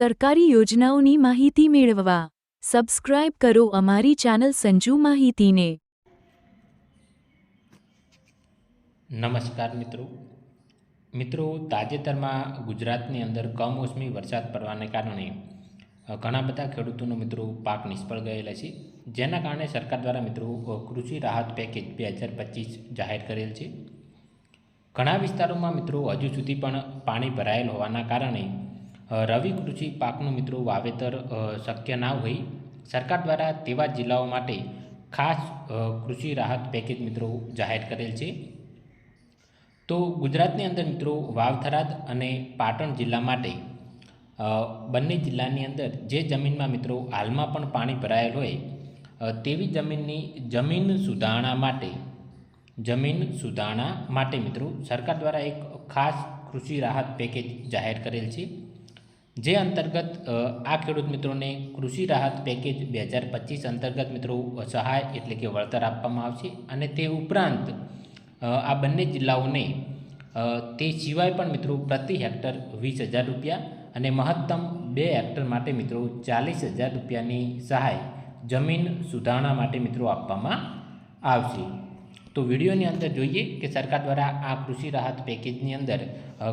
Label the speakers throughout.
Speaker 1: સરકારી યોજનાઓની માહિતી મેળવવા. સબસ્ક્રાઇબ કરો અમારી ચેનલ સંજુ માહિતીને.
Speaker 2: નમસ્કાર મિત્રો. મિત્રો, તાજેતરમાં ગુજરાતની અંદર કમોસમી વરસાદ પડવાને કારણે ઘણા બધા ખેડૂતોનો મિત્રો પાક નિષ્ફળ ગયેલા છે, જેના કારણે સરકાર દ્વારા મિત્રો કૃષિ રાહત પેકેજ બે હજાર પચીસ જાહેર કરેલ છે. ઘણા વિસ્તારોમાં મિત્રો હજુ સુધી પણ પાણી ભરાયેલ હોવાના કારણે રવિ કૃષિ પાકનું મિત્રો વાવેતર શક્ય ના હોય, સરકાર દ્વારા તેવા જિલ્લાઓ માટે ખાસ કૃષિ રાહત પેકેજ મિત્રો જાહેર કરેલ છે. તો ગુજરાતની અંદર મિત્રો વાવથરાદ અને પાટણ જિલ્લા માટે બંને જિલ્લાની અંદર જે જમીનમાં મિત્રો હાલમાં પણ પાણી ભરાયેલ હોય તેવી જમીનની જમીન સુધારણા માટે, જમીન સુધારણા માટે મિત્રો સરકાર દ્વારા એક ખાસ કૃષિ રાહત પેકેજ જાહેર કરેલ છે. જે અંતર્ગત આ ખેડૂત મિત્રોને કૃષિ રાહત પેકેજ બે હજાર પચીસ અંતર્ગત મિત્રો સહાય એટલે કે વળતર આપવામાં આવશે અને તે ઉપરાંત આ બંને જિલ્લાઓને તે સિવાય પણ મિત્રો પ્રતિ હેક્ટર વીસ હજાર રૂપિયા અને મહત્તમ બે હેક્ટર માટે મિત્રો ચાલીસ હજાર રૂપિયાની સહાય જમીન સુધારણા માટે મિત્રો આપવામાં આવશે. તો વિડીયોની અંદર જોઈએ કે સરકાર દ્વારા આ કૃષિ રાહત પેકેજની અંદર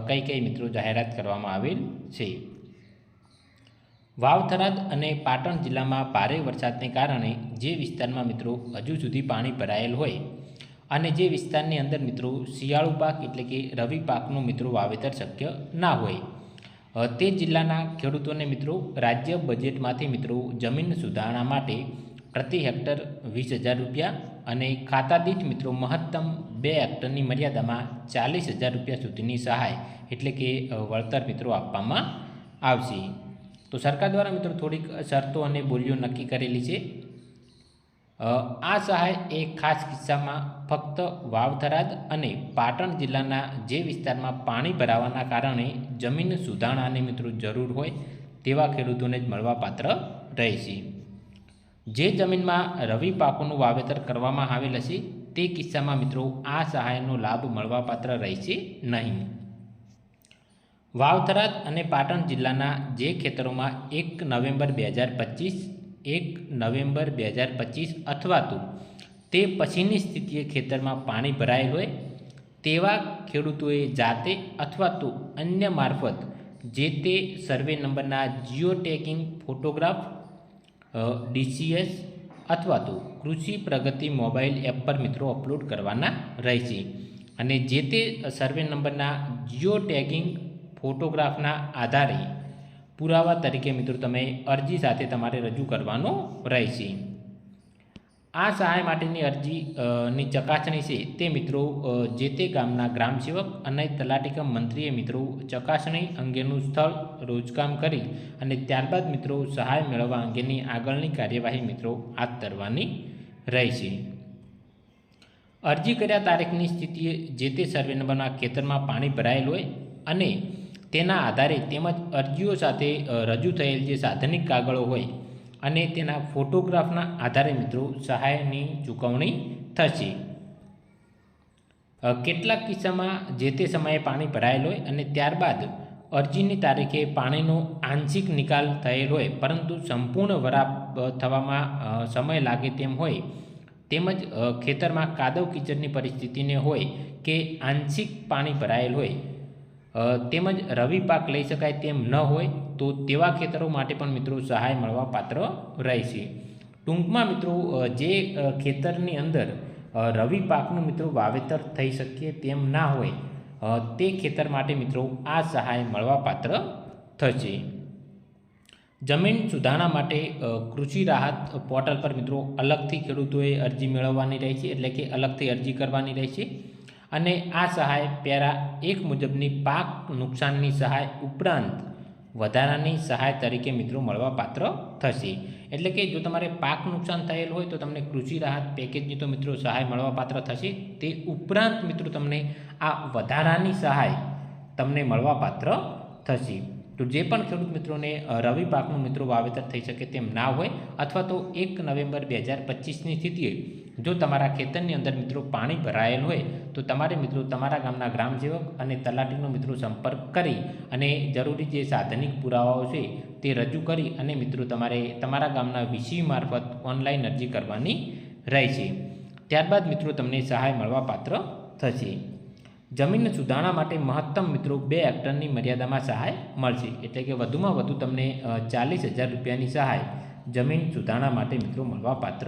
Speaker 2: કઈ કઈ મિત્રો જાહેરાત કરવામાં આવેલ છે. વાવથરાદ અને પાટણ જિલ્લામાં ભારે વરસાદને કારણે જે વિસ્તારમાં મિત્રો હજુ સુધી પાણી ભરાયેલ હોય અને જે વિસ્તારની અંદર મિત્રો શિયાળુ પાક એટલે કે રવિ પાકનું મિત્રો વાવેતર શક્ય ના હોય તે જિલ્લાના ખેડૂતોને મિત્રો રાજ્ય બજેટમાંથી મિત્રો જમીન સુધારણા માટે પ્રતિ હેક્ટર વીસ હજાર રૂપિયા અને ખાતાદીઠ મિત્રો મહત્તમ બે હેક્ટરની મર્યાદામાં ચાલીસ હજાર રૂપિયા સુધીની સહાય એટલે કે વળતર મિત્રો આપવામાં આવશે. તો સરકાર દ્વારા મિત્રો થોડીક શરતો અને બોલીઓ નક્કી કરેલી છે. આ સહાય એ ખાસ કિસ્સામાં ફક્ત વાવથરાદ અને પાટણ જિલ્લાના જે વિસ્તારમાં પાણી ભરાવાના કારણે જમીન સુધારણાની મિત્રો જરૂર હોય તેવા ખેડૂતોને જ મળવાપાત્ર રહેશે જે જમીનમાં રવિ પાકોનું વાવેતર કરવામાં આવેલ હશે તે કિસ્સામાં મિત્રો આ સહાયનો લાભ મળવાપાત્ર રહેશે નહીં. વાવથરાદ અને પાટણ જિલ્લાના જે ખેતરોમાં એક નવેમ્બર બે હજાર પચીસ, એક નવેમ્બર બે હજાર પચીસ અથવા તો તે પછીની સ્થિતિએ ખેતરમાં પાણી ભરાયેલ હોય, તેવા ખેડૂતોએ જાતે અથવા તો અન્ય મારફત જે તે સર્વે નંબરના જીઓ ટેગિંગ ફોટોગ્રાફ ડીસીએસ અથવા તો કૃષિ પ્રગતિ મોબાઈલ એપ પર મિત્રો અપલોડ કરવાના રહેશે. અને જે તે સર્વે નંબરના જીઓ ટેગિંગ ફોટોગ્રાફના આધારે પુરાવા તરીકે મિત્રો તમે અરજી સાથે તમારે રજૂ કરવાનો રહેશે. આ સહાય માટેની અરજી ની ચકાસણી છે તે મિત્રો જે તે ગામના ગ્રામ સેવક અને તલાટીકમ મંત્રીએ મિત્રો ચકાસણી અંગેનું સ્થળ રોજકામ કરી અને ત્યારબાદ મિત્રો સહાય મેળવવા અંગેની આગળની કાર્યવાહી મિત્રો હાથ ધરવાની રહેશે. અરજી કર્યા તારીખની સ્થિતિએ જે તે સર્વે નંબરના ખેતરમાં પાણી ભરાયેલ હોય અને તેના આધારે તેમજ અરજીઓ સાથે રજૂ થયેલ જે સાધનિક કાગળો હોય અને તેના ફોટોગ્રાફના આધારે મિત્રો સહાયની ચૂકવણી થશે. કેટલાક કિસ્સામાં જે તે સમયે પાણી ભરાયેલ હોય અને ત્યારબાદ અરજીની તારીખે પાણીનો આંશિક નિકાલ થયેલ હોય, પરંતુ સંપૂર્ણ વરાપ થવામાં સમય લાગે તેમ હોય, તેમજ ખેતરમાં કાદવ કિચડની પરિસ્થિતિને હોય કે આંશિક પાણી ભરાયેલ હોય તેમજ રવિ પાક લઈ શકાય તેમ ન હોય, તો તેવા ખેતરો માટે પણ મિત્રો સહાય મળવા પાત્ર રહેશે. ટૂંકમાં મિત્રો જે ખેતરની અંદર રવિ પાકનું મિત્રો વાવેતર થઈ શકે તેમ ના હોય તે ખેતર માટે મિત્રો આ સહાય મળવા પાત્ર થશે. જમીન સુધારણા માટે કૃષિ રાહત પોર્ટલ પર મિત્રો અલગથી ખેડૂતોએ અરજી મેળવવાની રહેશે, એટલે કે અલગથી અરજી કરવાની રહેશે. અને આ સહાય પેરા એક મુજબની પાક નુકસાનની સહાય ઉપરાંત વધારાની સહાય તરીકે મિત્રો મળવાપાત્ર થશે. એટલે કે જો તમારે પાક નુકસાન થયેલ હોય તો તમને કૃષિ રાહત પેકેજની તો મિત્રો સહાય મળવાપાત્ર થશે. તે ઉપરાંત મિત્રો તમને આ વધારાની સહાય તમને મળવાપાત્ર થશે. તો જે પણ ખેડૂત મિત્રોને રવિ પાકનું મિત્રો વાવેતર થઈ શકે તેમ ના હોય અથવા તો એક નવેમ્બર બે હજાર પચીસની સ્થિતિએ જો તમારા ખેતરની અંદર મિત્રો પાણી ભરાયેલ હોય, તો તમારે મિત્રો તમારા ગામના ગ્રામસેવક અને તલાટીનો મિત્રો સંપર્ક કરી અને જરૂરી જે સાધનિક પુરાવાઓ છે તે રજૂ કરી અને મિત્રો તમારે તમારા ગામના વીસી મારફત ઓનલાઈન અરજી કરવાની રહેશે. ત્યારબાદ મિત્રો તમને સહાય મળવા પાત્ર થશે. જમીન સુધારણા માટે મહત્તમ મિત્રો બે હેક્ટરની મર્યાદામાં સહાય મળશે. એટલે કે વધુમાં વધુ તમને ચાલીસ હજાર રૂપિયાની સહાય જમીન સુધારણા માટે મિત્રો મળવા પાત્ર